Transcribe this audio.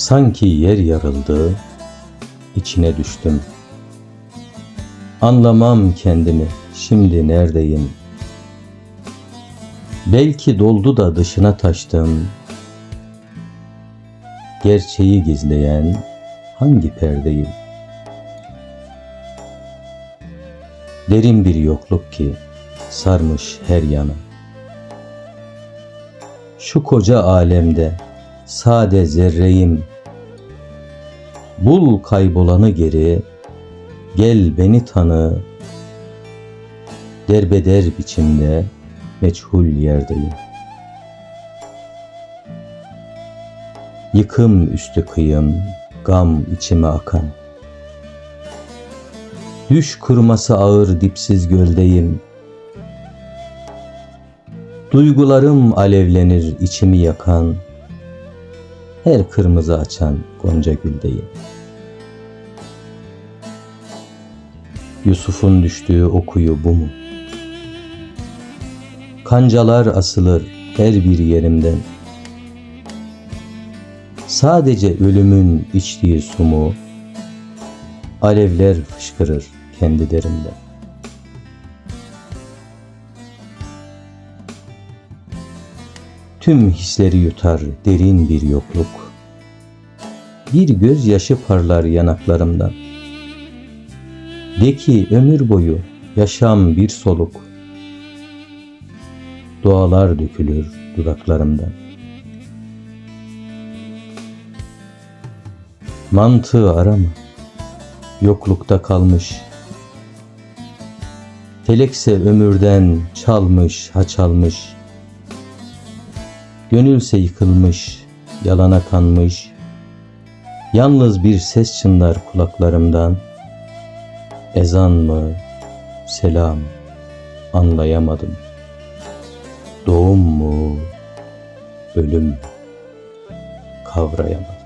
Sanki yer yarıldı, içine düştüm. Anlamam kendimi, şimdi neredeyim? Belki doldu da dışına taştım. Gerçeği gizleyen hangi perdeyim? Derin bir yokluk ki sarmış her yana. Şu koca alemde sade zerreyim. Bul kaybolanı geri, gel beni tanı. Derbeder biçimde meçhul yerdeyim. Yıkım üstü kıyım, gam içime akan. Düş kurması ağır dipsiz göldeyim. Duygularım alevlenir içimi yakan. Her kırmızı açan gonca güldeyim. Yusuf'un düştüğü o kuyu bu mu? Kancalar asılır her bir yerimden. Sadece ölümün içtiği su mu? Alevler fışkırır kendi derimden. Tüm hisleri yutar derin bir yokluk. Bir gözyaşı parlar yanaklarımdan. De ki ömür boyu yaşam bir soluk. Dualar dökülür dudaklarımdan. Mantığı arama. Yoklukta kalmış. Felekse ömürden çalmış ha çalmış. Gönülse yıkılmış, yalana kanmış. Yalnız bir ses çınlar kulaklarımdan. Ezan mı, selam anlayamadım. Doğum mu, ölüm kavrayamadım.